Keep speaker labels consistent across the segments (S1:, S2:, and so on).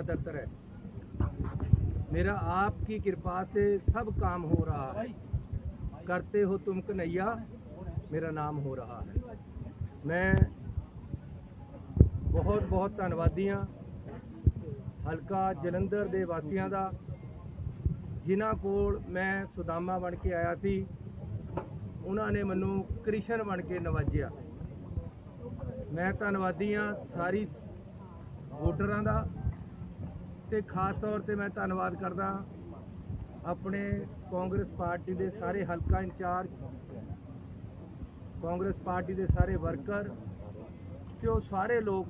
S1: का दफ्तर है मेरा आपकी कृपा से सब काम हो रहा है करते हो तुम कन्हैया मेरा नाम हो रहा है मैं ਬਹੁਤ ਬਹੁਤ ਧੰਨਵਾਦੀ ਹਾਂ ਹਲਕਾ ਜਲੰਧਰ ਦੇ ਵਾਸੀਆਂ ਦਾ ਜਿਨ੍ਹਾਂ ਕੋਲ ਮੈਂ ਸੁਦਾਮਾ ਬਣ ਕੇ ਆਇਆ ਸੀ ਉਹਨਾਂ ਨੇ ਮੈਨੂੰ ਕ੍ਰਿਸ਼ਨ ਬਣ ਕੇ ਨਵਾਜਿਆ ਮੈਂ ਧੰਨਵਾਦੀ ਹਾਂ ਸਾਰੀ ਵੋਟਰਾਂ ਦਾ ਤੇ ਖਾਸ ਤੌਰ ਤੇ ਮੈਂ ਧੰਨਵਾਦ ਕਰਦਾ ਆਪਣੇ ਕਾਂਗਰਸ ਪਾਰਟੀ ਦੇ ਸਾਰੇ ਹਲਕਾ ਇੰਚਾਰਜ, ਕਾਂਗਰਸ ਪਾਰਟੀ ਦੇ ਸਾਰੇ ਵਰਕਰ ਤੇ ਉਹ ਸਾਰੇ ਲੋਕ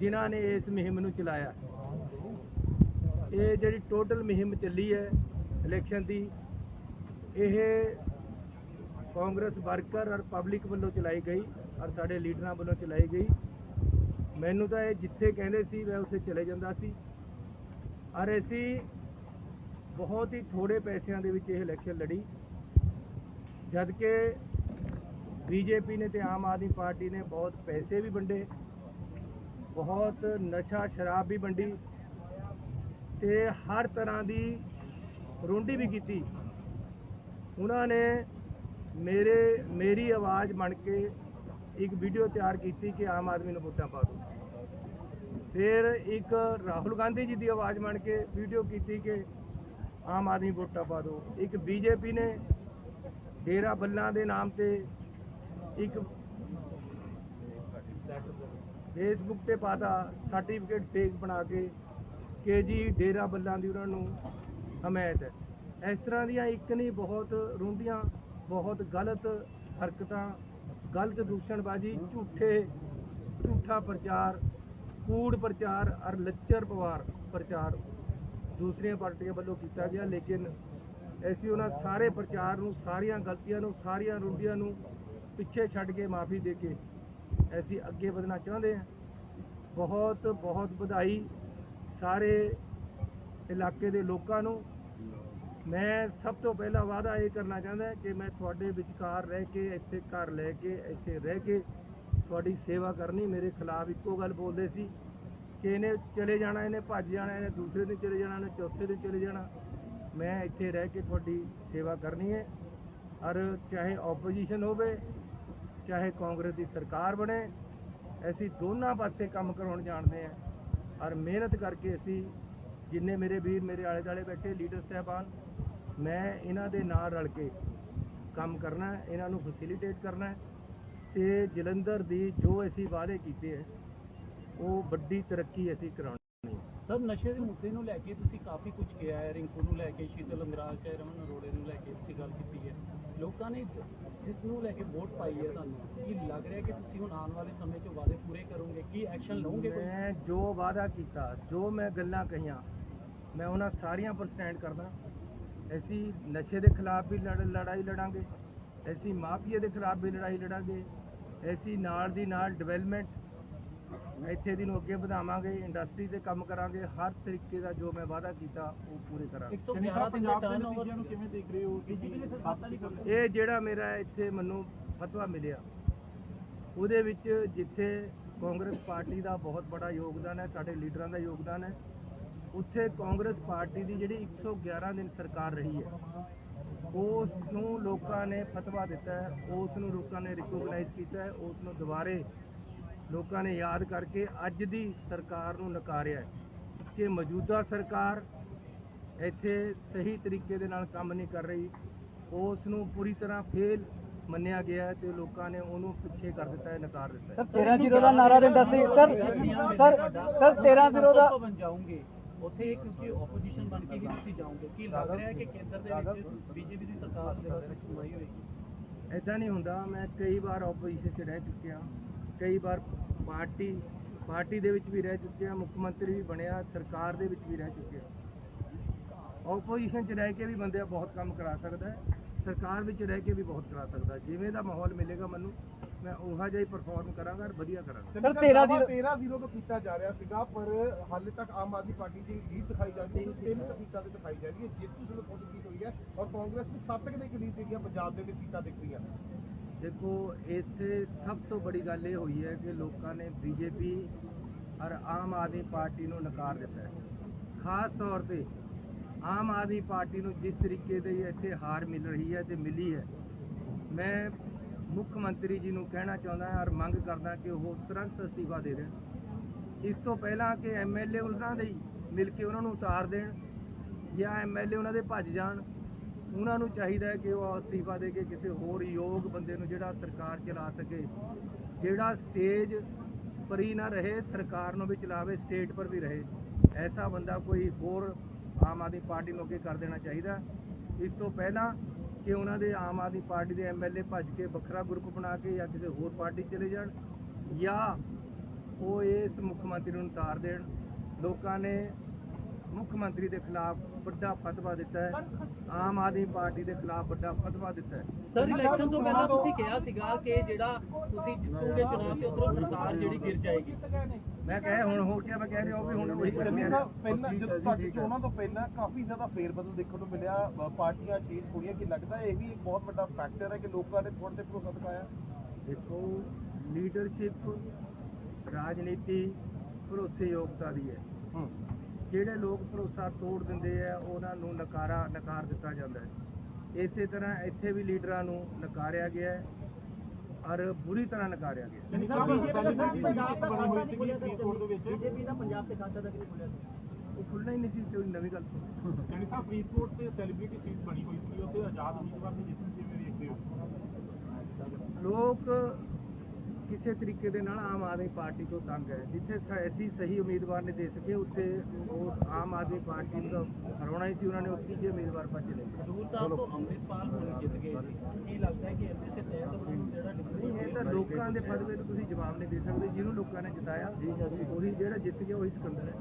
S1: ਜਿਨ੍ਹਾਂ ਨੇ ਇਸ ਮੁਹਿੰਮ ਨੂੰ ਚਲਾਇਆ। ਇਹ ਜਿਹੜੀ ਟੋਟਲ ਮੁਹਿੰਮ ਚੱਲੀ ਹੈ ਇਲੈਕਸ਼ਨ ਦੀ, ਇਹ ਕਾਂਗਰਸ ਵਰਕਰ ਔਰ ਪਬਲਿਕ ਵੱਲੋਂ ਚਲਾਈ ਗਈ ਔਰ ਸਾਡੇ ਲੀਡਰਾਂ ਵੱਲੋਂ ਚਲਾਈ ਗਈ। ਮੈਨੂੰ ਤਾਂ ਇਹ ਜਿੱਥੇ ਕਹਿੰਦੇ ਸੀ ਮੈਂ ਉੱਥੇ ਚਲੇ ਜਾਂਦਾ ਸੀ। ਔਰ ਅਸੀਂ ਬਹੁਤ ਹੀ ਥੋੜੇ ਪੈਸਿਆਂ ਦੇ ਵਿੱਚ ਇਹ ਇਲੈਕਸ਼ਨ ਲੜੀ। ਜਦ ਕਿ ਬੀਜੇਪੀ ਨੇ ਤੇ ਆਮ ਆਦਮੀ ਪਾਰਟੀ ਨੇ ਬਹੁਤ ਪੈਸੇ ਵੀ ਵੰਡੇ, ਬਹੁਤ ਨਸ਼ਾ ਸ਼ਰਾਬ ਵੀ ਵੰਡੀ ਤੇ ਹਰ ਤਰ੍ਹਾਂ ਦੀ ਰੋਂਡੀ ਵੀ ਕੀਤੀ। ਉਹਨਾਂ ਨੇ ਮੇਰੇ, ਮੇਰੀ ਆਵਾਜ਼ ਬਣ ਕੇ ਇੱਕ ਵੀਡੀਓ ਤਿਆਰ ਕੀਤੀ ਕਿ ਆਮ ਆਦਮੀ ਨੂੰ ਵੋਟਾਂ ਪਾ ਦਿਓ। ਫਿਰ ਇੱਕ ਰਾਹੁਲ ਗਾਂਧੀ ਜੀ ਦੀ ਆਵਾਜ਼ ਬਣ ਕੇ ਵੀਡੀਓ ਕੀਤੀ ਕਿ ਆਮ ਆਦਮੀ ਵੋਟਾਂ ਪਾ ਦਿਓ। ਇੱਕ ਬੀਜੇਪੀ ਨੇ ਡੇਰਾ ਬੱਲਾਂ ਦੇ ਨਾਮ ਤੇ ਇੱਕ ਫੇਸਬੁੱਕ ਤੇ ਪਾਤਾ ਸਰਟੀਫਿਕੇਟ ਫੇਕ ਬਣਾ ਕੇ ਕਿ ਜੀ ਡੇਰਾ ਬੱਲਾਂ ਦੀ ਉਹਨਾਂ ਨੂੰ ਹਮਾਇਤ ਹੈ। ਇਸ ਤਰ੍ਹਾਂ ਦੀਆਂ ਇੱਕ ਨਹੀਂ, ਬਹੁਤ ਰੁੰਡੀਆਂ ਬਹੁਤ ਗਲਤ ਹਰਕਤਾਂ, ਗਲਤ ਦੂਸ਼ਣਬਾਜ਼ੀ, ਝੂਠੇ, ਝੂਠਾ ਪ੍ਰਚਾਰ ਕੂੜ ਪ੍ਰਚਾਰ ਔਰ ਲੱਚਰ ਪਵਾਰ ਪ੍ਰਚਾਰ ਦੂਸਰੀਆਂ ਪਾਰਟੀਆਂ ਵੱਲੋਂ ਕੀਤਾ ਗਿਆ, ਲੇਕਿਨ ਅਸੀਂ ਉਹਨਾਂ ਸਾਰੇ ਪ੍ਰਚਾਰ ਨੂੰ, ਸਾਰੀਆਂ ਗਲਤੀਆਂ ਨੂੰ, ਸਾਰੀਆਂ ਰੁੰਡੀਆਂ ਨੂੰ ਪਿੱਛੇ ਛੱਡ ਕੇ ਮਾਫੀ ਦੇ ਕੇ ਅਸੀਂ ਅੱਗੇ ਵਧਣਾ ਚਾਹੁੰਦੇ ਹਾਂ। ਬਹੁਤ ਬਹੁਤ ਵਧਾਈ ਸਾਰੇ ਇਲਾਕੇ ਦੇ ਲੋਕਾਂ ਨੂੰ। ਮੈਂ ਸਭ ਤੋਂ ਪਹਿਲਾਂ ਵਾਅਦਾ ਇਹ ਕਰਨਾ ਚਾਹੁੰਦਾ ਕਿ ਮੈਂ ਤੁਹਾਡੇ ਵਿਚਕਾਰ ਰਹਿ ਕੇ, ਇੱਥੇ ਘਰ ਲੈ ਕੇ, ਇੱਥੇ ਰਹਿ ਕੇ ਤੁਹਾਡੀ ਸੇਵਾ ਕਰਨੀ, ਮੇਰੇ ਖਿਲਾਫ ਇੱਕੋ ਗੱਲ ਬੋਲਦੇ ਸੀ ਕਿ ਇਹਨੇ ਚਲੇ ਜਾਣਾ, ਇਹਨੇ ਭੱਜ ਜਾਣਾ, ਇਹਨੇ ਦੂਸਰੇ ਦਿਨ ਚਲੇ ਜਾਣਾ, ਇਹਨੇ ਚੌਥੇ ਦਿਨ ਚਲੇ ਜਾਣਾ। ਮੈਂ ਇੱਥੇ ਰਹਿ ਕੇ ਤੁਹਾਡੀ ਸੇਵਾ ਕਰਨੀ ਹੈ। ਔਰ ਚਾਹੇ ਆਪੋਜੀਸ਼ਨ ਹੋਵੇ, ਚਾਹੇ ਕਾਂਗਰਸ ਦੀ ਸਰਕਾਰ ਬਣੇ, ਅਸੀਂ ਦੋਨਾਂ ਪਾਸੇ ਕੰਮ ਕਰਾਉਣ ਜਾਣਦੇ ਹਾਂ। ਔਰ ਮਿਹਨਤ ਕਰਕੇ ਅਸੀਂ ਜਿੰਨੇ ਮੇਰੇ ਵੀਰ ਮੇਰੇ ਆਲੇ ਦੁਆਲੇ ਬੈਠੇ, ਲੀਡਰ ਸਾਹਿਬਾਨ, ਮੈਂ ਇਹਨਾਂ ਦੇ ਨਾਲ ਰਲ ਕੇ ਕੰਮ ਕਰਨਾ, ਇਹਨਾਂ ਨੂੰ ਫੈਸਿਲਿਟੇਟ ਕਰਨਾ ਤੇ ਜਲੰਧਰ ਦੀ ਜੋ ਅਸੀਂ ਵਾਅਦੇ ਕੀਤੇ ਹੈ ਉਹ ਵੱਡੀ ਤਰੱਕੀ ਅਸੀਂ ਕਰਾਉਣੀ ਹੈ
S2: ਸਰ ਨਸ਼ੇ ਦੇ ਮੁੱਦੇ ਨੂੰ ਲੈ ਕੇ ਤੁਸੀਂ ਕਾਫੀ ਕੁਝ ਕਿਹਾ ਹੈ ਰਿੰਕੂ ਨੂੰ ਲੈ ਕੇ ਸ਼ੀਤਲ ਅੰਗਰਾਜ ਚਾਹੇ ਰਮਨ ਅਰੋੜੇ ਨੂੰ ਲੈ ਕੇ ਤੁਸੀਂ ਗੱਲ ਕੀਤੀ ਹੈ। ਲੋਕਾਂ ਨੇ ਜਿਸ ਨੂੰ ਲੈ ਕੇ ਵੋਟ ਪਾਈ ਹੈ ਤੁਹਾਨੂੰ। ਕੀ ਲੱਗ ਰਿਹਾ ਕਿ ਤੁਸੀਂ ਹੁਣ ਆਉਣ ਵਾਲੇ ਸਮੇਂ 'ਚ ਵਾਅਦੇ ਪੂਰੇ ਕਰੋਗੇ? ਕੀ ਐਕਸ਼ਨ ਲਓਗੇ ਕੋਈ?
S1: ਮੈਂ ਜੋ ਵਾਅਦਾ ਕੀਤਾ ਜੋ ਮੈਂ ਗੱਲਾਂ ਕਹੀਆਂ ਮੈਂ ਉਹਨਾਂ ਸਾਰੀਆਂ ਪਰ ਸਟੈਂਡ ਕਰਦਾ। ਅਸੀਂ ਨਸ਼ੇ ਦੇ ਖਿਲਾਫ ਵੀ ਲੜ- ਲੜਾਈ ਲੜਾਂਗੇ। ਅਸੀਂ ਮਾਫੀਆ ਦੇ ਖਿਲਾਫ ਵੀ ਲੜਾਈ ਲੜਾਂਗੇ। ਅਸੀਂ ਨਾਲ ਦੀ ਨਾਲ ਡਿਵੈਲਪਮੈਂਟ ਇੱਥੇ ਦੀ ਨੂੰ ਅੱਗੇ ਵਧਾਵਾਂਗੇ ਇੰਡਸਟਰੀ ਤੇ ਕੰਮ ਕਰਾਂਗੇ ਹਰ ਤਰੀਕੇ ਦਾ ਜੋ ਮੈਂ ਵਾਅਦਾ ਕੀਤਾ ਉਹ ਪੂਰੇ ਕਰਾਂਗੇ।
S2: 111 ਦਿਨ ਦਾ ਟਰਨਓਵਰ ਨੂੰ ਕਿਵੇਂ ਦੇਖ ਰਹੇ ਹੋ? ਬੀਜੇਪੀ ਨੇ ਖਾਤਾ ਨਹੀਂ ਕਰ
S1: ਇਹ ਜਿਹੜਾ ਮੇਰਾ ਇੱਥੇ ਮੈਨੂੰ ਫਤਵਾ ਮਿਲਿਆ ਉਹਦੇ ਵਿੱਚ ਜਿੱਥੇ ਕਾਂਗਰਸ ਪਾਰਟੀ ਦਾ ਬਹੁਤ ਬੜਾ ਯੋਗਦਾਨ ਹੈ ਸਾਡੇ ਲੀਡਰਾਂ ਦਾ ਯੋਗਦਾਨ ਹੈ ਉੱਥੇ ਕਾਂਗਰਸ ਪਾਰਟੀ ਦੀ ਜਿਹੜੀ 111 ਦਿਨ ਸਰਕਾਰ ਰਹੀ ਹੈ ਉਸ ਨੂੰ ਲੋਕਾਂ ਨੇ ਫਤਵਾ ਦਿੱਤਾ ਹੈ ਉਸ ਨੂੰ ਲੋਕਾਂ ਨੇ ਰਿਕੋਗਨਾਈਜ਼ ਕੀਤਾ ਹੈ ਉਸ ਨੂੰ ਦੁਬਾਰੇ ਲੋਕਾਂ ਨੇ ਯਾਦ ਕਰਕੇ ਅੱਜ ਦੀ ਸਰਕਾਰ ਨੂੰ ਨਕਾਰਿਆ ਹੈ ਕਿ ਮੌਜੂਦਾ ਸਰਕਾਰ ਇੱਥੇ ਸਹੀ ਤਰੀਕੇ ਦੇ ਨਾਲ ਕੰਮ ਨਹੀਂ ਕਰ ਰਹੀ। ਉਸ ਨੂੰ ਪੂਰੀ ਤਰ੍ਹਾਂ ਫੇਲ ਮੰਨਿਆ ਗਿਆ ਤੇ ਲੋਕਾਂ ਨੇ ਉਹਨੂੰ ਪਿੱਛੇ ਕਰ ਦਿੱਤਾ ਹੈ ਨਕਾਰ ਦਿੱਤਾ ਹੈ।
S3: ਸਰ 13 ਜ਼ੀਰੋ ਦਾ ਨਾਰਾ ਦਿੰਦਾ ਸੀ। ਸਰ ਸਰ ਸਰ 13 ਜ਼ੀਰੋ ਦਾ
S2: ਉੱਥੇ ਕਿਉਂਕਿ ਆਪੋਜੀਸ਼ਨ ਬਣ ਕੇ ਹੀ ਤੁਸੀਂ ਜਾਓਗੇ। ਕੀ ਲੱਗ ਰਿਹਾ ਹੈ ਕਿ ਕੇਂਦਰ ਦੇ ਵਿੱਚ ਬੀਜੇਪੀ ਦੀ ਸਰਕਾਰ ਦੇ ਵਿੱਚ ਸੁਣਵਾਈ ਹੋਏਗੀ?
S1: ਐਦਾਂ ਨਹੀਂ ਹੁੰਦਾ। ਮੈਂ ਕਈ ਵਾਰ ਆਪੋਜੀਸ਼ਨ 'ਚ ਰਹਿ ਚੁੱਕਿਆ। ਕਈ ਵਾਰ ਪਾਰਟੀ ਪਾਰਟੀ ਦੇ ਵਿੱਚ ਵੀ ਰਹਿ ਚੁੱਕਿਆ। ਮੁੱਖ ਮੰਤਰੀ ਵੀ ਬਣਿਆ, ਸਰਕਾਰ ਦੇ ਵਿੱਚ ਵੀ ਰਹਿ ਚੁੱਕਿਆ। ਆਪੋਜੀਸ਼ਨ 'ਚ ਰਹਿ ਕੇ ਵੀ ਬੰਦੇ ਬਹੁਤ ਕੰਮ ਕਰਾ ਸਕਦਾ ਹੈ। ਸਰਕਾਰ ਵਿੱਚ ਰਹਿ ਕੇ ਵੀ ਬਹੁਤ ਕਰਾ ਸਕਦਾ ਜਿਵੇਂ ਦਾ ਮਾਹੌਲ ਮਿਲੇਗਾ ਮੈਨੂੰ ਮੈਂ ਉਹੋ ਜਿਹਾ ਹੀ ਪਰਫਾਰਮ ਕਰਾਂਗਾ ਔਰ ਵਧੀਆ ਕਰਾਂਗਾ।
S3: ਸਰ 13 ਜ਼ੀਰੋ
S4: 13 ਜ਼ੀਰੋ ਤੋਂ ਕੀਤਾ ਜਾ ਰਿਹਾ ਸੀਗਾ ਪਰ ਹਾਲੇ ਤੱਕ ਆਮ ਆਦਮੀ ਪਾਰਟੀ ਦੀ ਲੀਡ ਦਿਖਾਈ ਜਾਂਦੀ ਹੈ ਤਿੰਨ ਸੀਟਾਂ ਤੇ ਦਿਖਾਈ ਜਾ ਰਹੀ ਹੈ ਜਿੱਤ ਤੁਹਾਨੂੰ ਖੁਦ ਕੀ ਹੋਈ ਹੈ ਔਰ ਕਾਂਗਰਸ ਨੂੰ ਸੱਤ ਦੇ ਕਰੀਬ ਜਿਹੜੀਆਂ ਪੰਜਾਬ ਦੇ ਵਿੱਚ ਸੀਟਾਂ ਦਿਖ ਰਹੀਆਂ।
S1: ਦੇਖੋ ਇੱਥੇ ਸਭ ਤੋਂ ਬੜੀ ਗੱਲ ਇਹ ਹੋਈ ਹੈ ਕਿ ਲੋਕਾਂ ਨੇ ਬੀਜੇਪੀ ਔਰ ਆਮ ਆਦਮੀ ਪਾਰਟੀ ਨੂੰ ਨਕਾਰ ਦਿੱਤਾ ਹੈ। ਖਾਸ ਤੌਰ ਤੇ ਆਮ ਆਦਮੀ ਪਾਰਟੀ ਨੂੰ ਜਿਸ ਤਰੀਕੇ ਦੀ ਇੱਥੇ ਹਾਰ ਮਿਲ ਰਹੀ ਹੈ ਤੇ ਮਿਲੀ ਹੈ ਮੈਂ ਮੁੱਖ ਮੰਤਰੀ ਜੀ ਨੂੰ ਕਹਿਣਾ ਚਾਹੁੰਦਾ ਹਾਂ, ਔਰ ਮੰਗ ਕਰਦਾ ਕਿ ਉਹ ਤੁਰੰਤ ਅਸਤੀਫਾ ਦੇ ਦੇਣ। ਇਸ ਤੋਂ ਪਹਿਲਾਂ ਕਿ ਐਮਐਲਏ ਉਹਨਾਂ ਦੇ ਮਿਲ ਕੇ ਉਹਨਾਂ ਨੂੰ ਉਤਾਰ ਦੇਣ ਜਾਂ ਐਮਐਲਏ ਉਹਨਾਂ ਦੇ ਭੱਜ ਜਾਣ, ਉਹਨਾਂ ਨੂੰ ਚਾਹੀਦਾ ਹੈ ਕਿ ਉਹ ਅਸਤੀਫਾ ਦੇ ਕੇ ਕਿਸੇ ਹੋਰ ਯੋਗ ਬੰਦੇ ਨੂੰ ਜਿਹੜਾ ਸਰਕਾਰ ਚਲਾ ਸਕੇ, ਜਿਹੜਾ ਸਟੇਜ ਪਰ ਹੀ ਨਾ ਰਹੇ, ਸਰਕਾਰ ਨੂੰ ਵੀ ਚਲਾਵੇ, ਸਟੇਟ ਪਰ ਵੀ ਰਹੇ। ਐਸਾ ਬੰਦਾ ਕੋਈ ਹੋਰ ਆਮ ਆਦਮੀ ਪਾਰਟੀ ਨੂੰ ਅੱਗੇ ਕਰ ਦੇਣਾ ਚਾਹੀਦਾ। ਇਸ ਤੋਂ ਪਹਿਲਾਂ ਕਿ ਉਹਨਾਂ ਦੇ ਆਮ ਆਦਮੀ ਪਾਰਟੀ ਦੇ ਐਮਐਲਏ ਭੱਜ ਕੇ ਵੱਖਰਾ ਗਰੁੱਪ ਬਣਾ ਕੇ ਜਾਂ ਕਿਸੇ ਹੋਰ ਪਾਰਟੀ ਚਲੇ ਜਾਣ ਜਾਂ ਉਹ ਇਸ ਮੁੱਖ ਮੰਤਰੀ ਨੂੰ ਉਤਾਰ ਦੇਣ। ਲੋਕਾਂ ਨੇ ਮੁੱਖ ਮੰਤਰੀ ਦੇ ਖਿਲਾਫ ਵੱਡਾ ਫਤਵਾ ਦਿੱਤਾ ਹੈ। ਆਮ ਆਦਮੀ ਪਾਰਟੀ ਦੇ ਖਿਲਾਫ ਵੱਡਾ ਫਤਵਾ ਦਿੱਤਾ ਹੈ।
S2: ਸਰ ਇਲੈਕਸ਼ਨ ਤੋਂ ਪਹਿਲਾਂ ਤੁਸੀਂ ਕਿਹਾ ਸੀਗਾ ਕਿ ਜਿਹੜਾ ਤੁਸੀਂ ਜਿੱਤੋਗੇ ਚੁਣਾਵ ਤੇ ਉਧਰੋਂ ਸਰਕਾਰ ਜਿਹੜੀ ਗਿਰ ਜਾਏਗੀ।
S1: ਮੈਂ ਕਹੇ ਹੁਣ ਹੋ ਗਿਆ ਮੈਂ ਕਹਿ ਰਿਹਾ ਉਹ ਵੀ ਹੁਣ ਉਹੀ
S4: ਪਹਿਲਾਂ ਜਦੋਂ ਤੁਹਾਡੀ ਚੋਣਾਂ ਤੋਂ ਪਹਿਲਾਂ ਕਾਫੀ ਜ਼ਿਆਦਾ ਫੇਰਬਦਲ ਦੇਖਣ ਨੂੰ ਮਿਲਿਆ ਪਾਰਟੀਆਂ ਚੇਂਜ ਹੋਈਆਂ ਕਿ ਲੱਗਦਾ ਇਹ ਵੀ ਇੱਕ ਬਹੁਤ ਵੱਡਾ ਫੈਕਟਰ ਹੈ ਕਿ ਲੋਕਾਂ ਨੇ ਤੁਹਾਡੇ ਤੇ ਭਰੋਸਾ ਦਿਖਾਇਆ?
S1: ਦੇਖੋ ਲੀਡਰਸ਼ਿਪ ਰਾਜਨੀਤੀ ਭਰੋਸੇਯੋਗਤਾ ਦੀ ਹੈ।
S4: ਹੂੰ।
S1: ਜਿਹੜੇ ਲੋਕ ਭਰੋਸਾ ਤੋੜ ਦਿੰਦੇ ਆ ਉਹਨਾਂ ਨੂੰ ਨਕਾਰਾ ਨਕਾਰ ਦਿੱਤਾ ਜਾਂਦਾ ਹੈ। ਇਸੇ ਤਰ੍ਹਾਂ ਇੱਥੇ ਵੀ ਲੀਡਰਾਂ ਨੂੰ ਨਕਾਰਿਆ ਗਿਆ ਹੈ ਔਰ ਬੁਰੀ ਤਰ੍ਹਾਂ ਨਕਾਰਿਆ ਗਿਆ
S2: ਬੀਜੇਪੀ ਦਾ ਪੰਜਾਬ ਤੇ ਖਾਤਾ ਤੱਕ ਨਹੀਂ ਖੁੱਲਿਆ
S1: ਉਹ ਖੁੱਲ੍ਹਣਾ ਹੀ ਨਹੀਂ ਸੀ ਕੋਈ ਨਵੀਂ ਗੱਲ ਤੋਂ
S5: ਯਾਨੀ ਸਾਹਿਬ ਫਰੀਦਕੋਟ ਤੇ ਸੈਲੀਬ੍ਰਿਟੀ ਸੀਟ ਬਣੀ ਹੋਈ ਸੀ ਉੱਥੇ ਆਜ਼ਾਦ ਉਮੀਦਵਾਰ ਦੀ ਜਿੱਤ ਨੂੰ ਕਿਵੇਂ ਵੇਖਦੇ ਹੋ।
S1: ਲੋਕ ਕਿਸੇ ਤਰੀਕੇ ਦੇ ਨਾਲ ਆਮ ਆਦਮੀ ਪਾਰਟੀ ਤੋਂ ਤੰਗ ਹੈ। ਜਿੱਥੇ ਐਸੀ ਸਹੀ ਉਮੀਦਵਾਰ ਨੇ ਦੇ ਸਕੇ ਉੱਥੇ ਉਹ ਆਮ ਆਦਮੀ ਪਾਰਟੀ ਤਾਂ ਹਰਾਉਣਾ ਹੀ ਸੀ ਉਹਨਾਂ ਨੇ ਉਹ ਤੀਜੇ ਉਮੀਦਵਾਰ ਪਰ ਚਲੇ ਗਏ
S2: ਹਜ਼ੂਰ ਸਾਹਿਬ ਤੋਂ ਅੰਮ੍ਰਿਤਪਾਲ ਹੁਣ ਜਿੱਤ ਗਏ ਸੀ। ਕੀ ਲੱਗਦਾ ਹੈ ਕਿ ਇਹਦੇ ਤੇ ਤਹਿਤ ਉਹਨਾਂ ਨੂੰ ਜਿਹੜਾ
S1: ਨਹੀਂ ਇਹ ਤਾਂ ਲੋਕਾਂ ਦੇ ਫਤਵੇ ਤੁਸੀਂ ਜਵਾਬ ਨਹੀਂ ਦੇ ਸਕਦੇ ਜਿਹਨੂੰ ਲੋਕਾਂ ਨੇ ਜਿਤਾਇਆ ਉਹੀ ਜਿਹੜਾ ਜਿੱਤ ਗਿਆ ਉਹੀ ਸਿਕੰਦਰ ਹੈ।